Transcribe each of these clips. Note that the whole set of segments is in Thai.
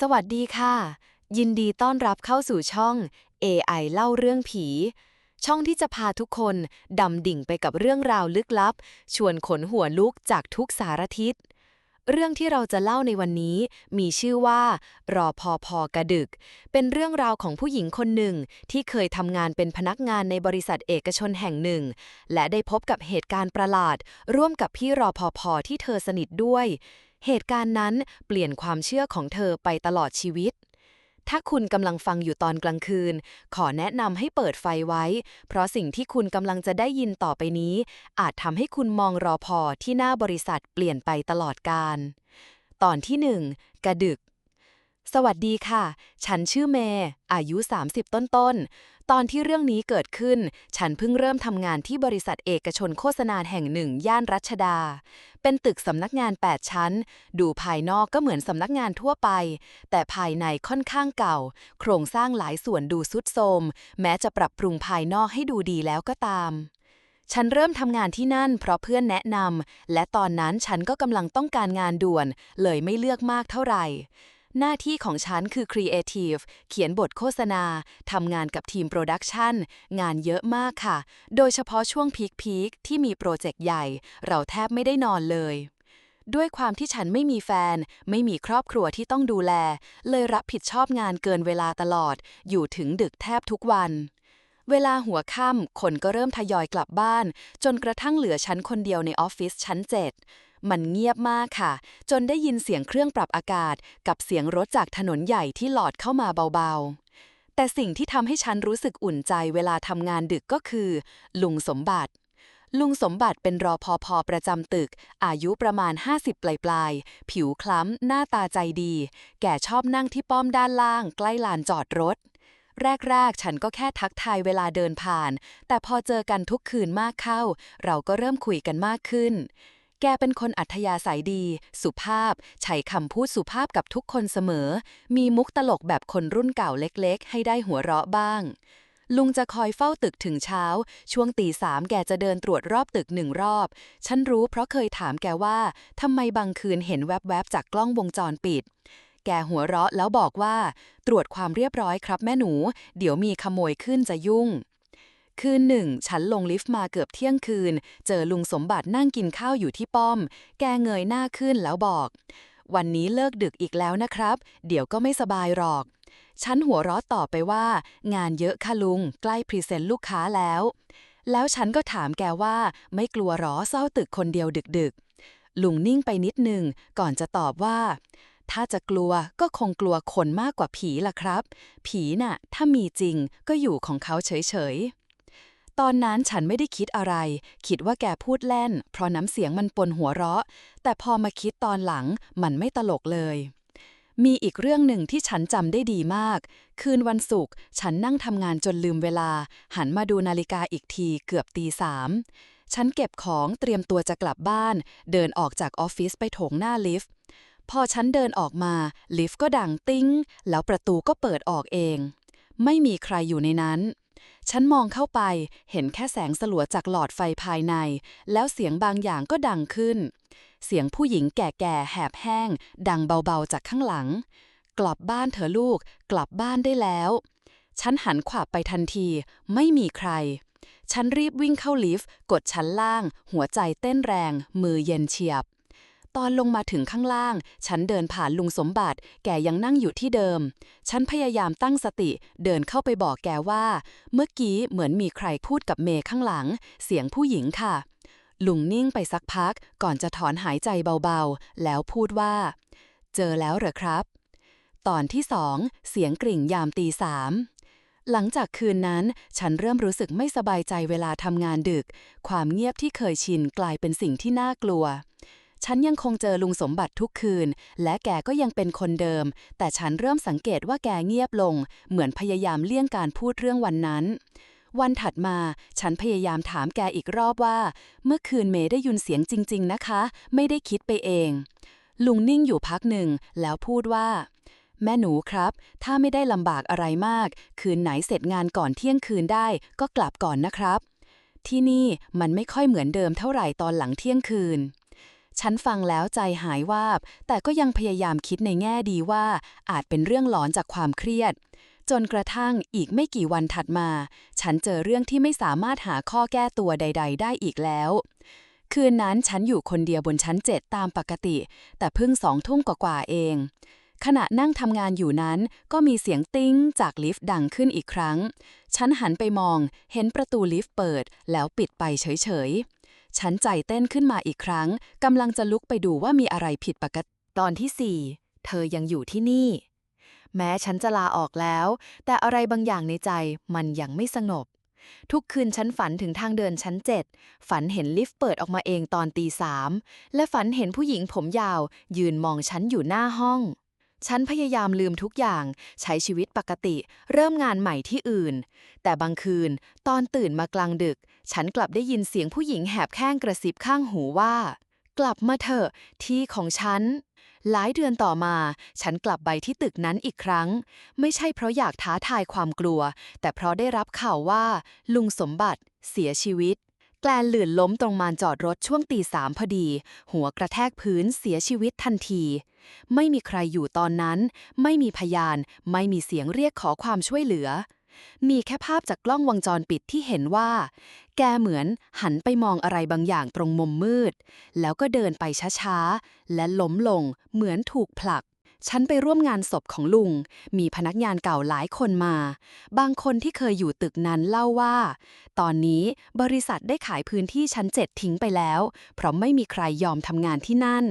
สวัสดีค่ะ ยินดีต้อนรับเข้าสู่ช่อง AI เล่าเรื่องผี ช่องที่จะพาทุกคนดำดิ่งไปกับเรื่องราวลึกลับ ชวนขนหัวลุกจากทุกสารทิศ เรื่องที่เราจะเล่าในวันนี้มีชื่อว่า รอพอพอกระดึก เป็นเรื่องราวของผู้หญิงคนหนึ่งที่เคยทำงานเป็นพนักงานในบริษัทเอกชนแห่งหนึ่ง และได้พบกับเหตุการณ์ประหลาด ร่วมกับพี่รอพอพอที่เธอสนิทด้วย เหตุการณ์นั้นเปลี่ยนความเชื่อของเธอไปตลอดชีวิต ถ้าคุณกำลังฟังอยู่ตอนกลางคืน ขอแนะนำให้เปิดไฟไว้ เพราะสิ่งที่คุณกำลังจะได้ยินต่อไปนี้ อาจทำให้คุณมองรอพอที่หน้าบริษัทเปลี่ยนไปตลอดกาลตอนที่หนึ่งกระดึก สวัสดีค่ะ ฉันชื่อเมย์อายุ 30 ต้นๆ ตอนที่เรื่องนี้เกิดขึ้น ฉันเพิ่งเริ่มทำงานที่บริษัทเอกชนโฆษณาแห่งหนึ่ง ย่านรัชดา เป็นตึกสำนักงาน 8 ชั้น ดูภายนอกก็เหมือนสำนักงานทั่วไป แต่ภายในค่อนข้างเก่า โครงสร้างหลายส่วนดูสุดโทรมแม้จะปรับปรุงภายนอกให้ดูดีแล้วก็ตามฉันเริ่มทำงานที่นั่นเพราะเพื่อนแนะนำ และตอนนั้นฉันก็กำลังต้องการงานด่วน เลยไม่เลือกมากเท่าไหร่ หน้าที่ของฉันคือ Creative เขียนบทโฆษณา ทำงานกับทีมโปรดักชันงานเยอะมากค่ะ โดยเฉพาะช่วงพีคๆที่มีโปรเจกต์ใหญ่ เราแทบไม่ได้นอนเลย ด้วยความที่ฉันไม่มีแฟน ไม่มีครอบครัวที่ต้องดูแล เลยรับผิดชอบงานเกินเวลาตลอด อยู่ถึงดึกแทบทุกวันเวลาหัวค่ำคนก็เริ่มทยอยกลับบ้าน จนกระทั่งเหลือฉันคนเดียวในออฟฟิศชั้น7 มันเงียบมากค่ะ จนได้ยินเสียงเครื่องปรับอากาศ กับเสียงรถจากถนนใหญ่ที่หลอดเข้ามาเบาๆ แต่สิ่งที่ทำให้ฉันรู้สึกอุ่นใจเวลาทำงานดึกก็คือ ลุงสมบัติ ลุงสมบัติเป็นรอพอพอประจำตึก อายุประมาณ 50 ปลายปลายๆผิวคล้ำ หน้าตาใจดี แกชอบนั่งที่ป้อมด้านล่าง ใกล้ลานจอดรถแรก ๆ ฉันก็แค่ทักทายเวลาเดินผ่าน แต่พอเจอกันทุกคืนมากเข้า เราก็เริ่มคุยกันมากขึ้น แกเป็นคนอัธยาศัยดี สุภาพ ใช้คำพูดสุภาพกับทุกคนเสมอ มีมุกตลกแบบคนรุ่นเก่าเล็กๆ ให้ได้หัวเราะบ้าง ลุงจะคอยเฝ้าตึกถึงเช้า ช่วงตีสามแกจะเดินตรวจรอบตึกหนึ่งรอบ ฉันรู้เพราะเคยถามแกว่าทำไมบางคืนเห็นแวบๆ จากกล้องวงจรปิดแกหัวเราะแล้วบอกว่า ตรวจความเรียบร้อยครับแม่หนู เดี๋ยวมีขโมยขึ้นจะยุ่ง คืนหนึ่งฉันลงลิฟต์มาเกือบเที่ยงคืน เจอลุงสมบัตินั่งกินข้าวอยู่ที่ป้อม แกเงยหน้าขึ้นแล้วบอก วันนี้เลิกดึกอีกแล้วนะครับ เดี๋ยวก็ไม่สบายหรอก ฉันหัวเราะตอบไปว่า งานเยอะค่ะลุง ใกล้พรีเซนต์ลูกค้าแล้ว แล้วฉันก็ถามแกว่าไม่กลัวหรอเศร้าตึกคนเดียวดึกๆ ลุงนิ่งไปนิดนึงก่อนจะตอบว่าถ้าจะกลัวก็คงกลัวคนมากกว่าผีล่ะครับ ผีน่ะ ถ้ามีจริงก็อยู่ของเขาเฉยๆ ตอนนั้นฉันไม่ได้คิดอะไร คิดว่าแกพูดเล่น เพราะน้ำเสียงมันปนหัวเราะ แต่พอมาคิดตอนหลังมันไม่ตลกเลย มีอีกเรื่องหนึ่งที่ฉันจำได้ดีมาก คืนวันศุกร์ฉันนั่งทำงานจนลืมเวลา หันมาดูนาฬิกาอีกทีเกือบตีสามฉันเก็บของเตรียมตัวจะกลับบ้าน เดินออกจากออฟฟิศไปโถงหน้าลิฟต์พอฉันเดินออกมาลิฟต์ก็ดังติ้ง แล้วประตูก็เปิดออกเอง ไม่มีใครอยู่ในนั้น ฉันมองเข้าไปเห็นแค่แสงสลัวจากหลอดไฟภายใน แล้วเสียงบางอย่างก็ดังขึ้น เสียงผู้หญิงแก่ๆแหบแห้ง ดังเบาๆจากข้างหลัง กลับบ้านเถอะลูก กลับบ้านได้แล้ว ฉันหันขวาบไปทันที ไม่มีใคร ฉันรีบวิ่งเข้าลิฟต์ กดชั้นล่าง หัวใจเต้นแรง มือเย็นเฉียบ ตอนลงมาถึงข้างล่าง ฉันเดินผ่านลุงสมบัติ แกยังนั่งอยู่ที่เดิม ฉันพยายามตั้งสติ เดินเข้าไปบอกแกว่า เมื่อกี้เหมือนมีใครพูดกับเมย์ข้างหลัง เสียงผู้หญิงค่ะ ลุงนิ่งไปสักพัก ก่อนจะถอนหายใจเบาๆ แล้วพูดว่า เจอแล้วเหรอครับ ตอนที่สองเสียงกริ่งยามตีสามหลังจากคืนนั้น ฉันเริ่มรู้สึกไม่สบายใจเวลาทำงานดึก ความเงียบที่เคยชินกลายเป็นสิ่งที่น่ากลัว ฉันยังคงเจอลุงสมบัติทุกคืน และแกก็ยังเป็นคนเดิม แต่ฉันเริ่มสังเกตว่าแกเงียบลง เหมือนพยายามเลี่ยงการพูดเรื่องวันนั้น วันถัดมา ฉันพยายามถามแกอีกรอบว่า เมื่อคืนเมย์ได้ยินเสียงจริง ๆ นะคะ ไม่ได้คิดไปเอง ลุงนิ่งอยู่พักหนึ่ง แล้วพูดว่า แม่หนูครับ ถ้าไม่ได้ลำบากอะไรมาก คืนไหนเสร็จงานก่อนเที่ยงคืนได้ ก็กลับก่อนนะครับ ที่นี่มันไม่ค่อยเหมือนเดิมเท่าไหร่ตอนหลังเที่ยงคืน ฉันฟังแล้วใจหายวาบ แต่ก็ยังพยายามคิดในแง่ดีว่าอาจเป็นเรื่องหลอนจากความเครียด จนกระทั่งอีกไม่กี่วันถัดมา ฉันเจอเรื่องที่ไม่สามารถหาข้อแก้ตัวใด ๆ ได้อีกแล้ว คืนนั้นฉันอยู่คนเดียวบนชั้นเจ็ดตามปกติ แต่เพิ่งสองทุ่มกว่าๆเองขณะนั่งทำงานอยู่นั้นก็มีเสียงติ้งจากลิฟต์ดังขึ้นอีกครั้ง ฉันหันไปมองเห็นประตูลิฟต์เปิดแล้วปิดไปเฉยๆ ฉันใจเต้นขึ้นมาอีกครั้งกำลังจะลุกไปดูว่ามีอะไรผิดปกติ ตอนที่4เธอยังอยู่ที่นี่ แม้ฉันจะลาออกแล้ว แต่อะไรบางอย่างในใจมันยังไม่สงบ ทุกคืนฉันฝันถึงทางเดินชั้นเจ็ดฝันเห็นลิฟต์เปิดออกมาเองตอนตีสามและฝันเห็นผู้หญิงผมยาว ยืนมองฉันอยู่หน้าห้อง ฉันพยายามลืมทุกอย่าง ใช้ชีวิตปกติ เริ่มงานใหม่ที่อื่น แต่บางคืน ตอนตื่นมากลางดึก ฉันกลับได้ยินเสียงผู้หญิงแหบแข้งกระซิบข้างหูว่า กลับมาเถอะที่ของฉัน หลายเดือนต่อมา ฉันกลับไปที่ตึกนั้นอีกครั้ง ไม่ใช่เพราะอยากท้าทายความกลัว แต่เพราะได้รับข่าวว่า ลุงสมบัติ เสียชีวิต แกลนหลื่นล้มตรงมานจอดรถช่วงตีสามพอดี หัวกระแทกพื้นเสียชีวิตทันที ไม่มีใครอยู่ตอนนั้น ไม่มีพยาน ไม่มีเสียงเรียกขอความช่วยเหลือ มีแค่ภาพจากกล้องวงจรปิดที่เห็นว่า แกเหมือนหันไปมองอะไรบางอย่างตรงมุมมืด แล้วก็เดินไปช้าๆ และล้มลงเหมือนถูกผลัก ฉันไปร่วมงานศพของลุง มีพนักงานเก่าหลายคนมา บางคนที่เคยอยู่ตึกนั้นเล่าว่า ตอนนี้บริษัทได้ขายพื้นที่ชั้นเจ็ดทิ้งไปแล้ว เพราะไม่มีใครยอมทำงานที่นั่น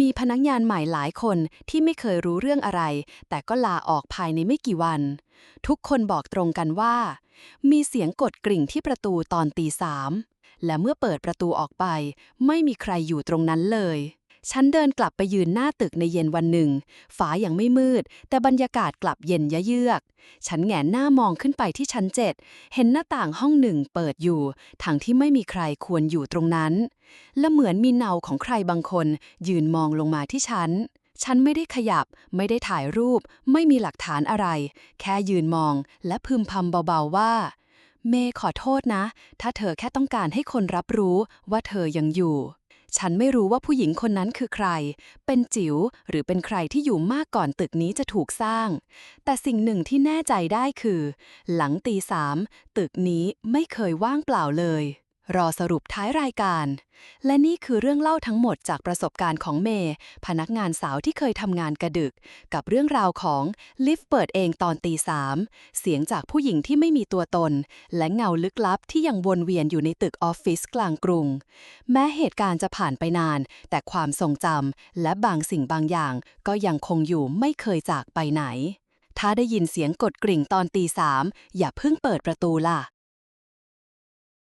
มีพนักงานใหม่หลายคนที่ไม่เคยรู้เรื่องอะไร แต่ก็ลาออกภายในไม่กี่วัน ทุกคนบอกตรงกันว่า มีเสียงกดกริ่งที่ประตูตอนตีสามและเมื่อเปิดประตูออกไป ไม่มีใครอยู่ตรงนั้นเลย ฉันเดินกลับไปยืนหน้าตึกในเย็นวันหนึ่งฟ้ายังไม่มืด แต่บรรยากาศกลับเย็นยะเยือก ฉันแหงนหน้ามองขึ้นไปที่ชั้นเจ็ดเห็นหน้าต่างห้องหนึ่งเปิดอยู่ทางที่ไม่มีใครควรอยู่ตรงนั้น และเหมือนมีเนาของใครบางคน ยืนมองลงมาที่ฉันฉันไม่ได้ขยับ ไม่ได้ถ่ายรูป ไม่มีหลักฐานอะไร แค่ยืนมอง และพึมพำเบาๆว่า เมย์ขอโทษนะ ถ้าเธอแค่ต้องการให้คนรับรู้ว่าเธอยังอยู่ ฉันไม่รู้ว่าผู้หญิงคนนั้นคือใคร เป็นจิ๋วหรือเป็นใครที่อยู่มากก่อนตึกนี้จะถูกสร้าง แต่สิ่งหนึ่งที่แน่ใจได้คือ หลังตีสามตึกนี้ไม่เคยว่างเปล่าเลย รอสรุปท้ายรายการ และนี่คือเรื่องเล่าทั้งหมดจากประสบการณ์ของเมย์พนักงานสาวที่เคยทำงานกระดึก กับเรื่องราวของลิฟต์เปิดเองตอนตีสามเสียงจากผู้หญิงที่ไม่มีตัวตน และเงาลึกลับที่ยังวนเวียนอยู่ในตึกออฟฟิศกลางกรุง แม้เหตุการณ์จะผ่านไปนาน แต่ความทรงจำและบางสิ่งบางอย่าง ก็ยังคงอยู่ไม่เคยจากไปไหน ถ้าได้ยินเสียงกดกริ่งตอนตีสามอย่าเพิ่งเปิดประตูล่ะ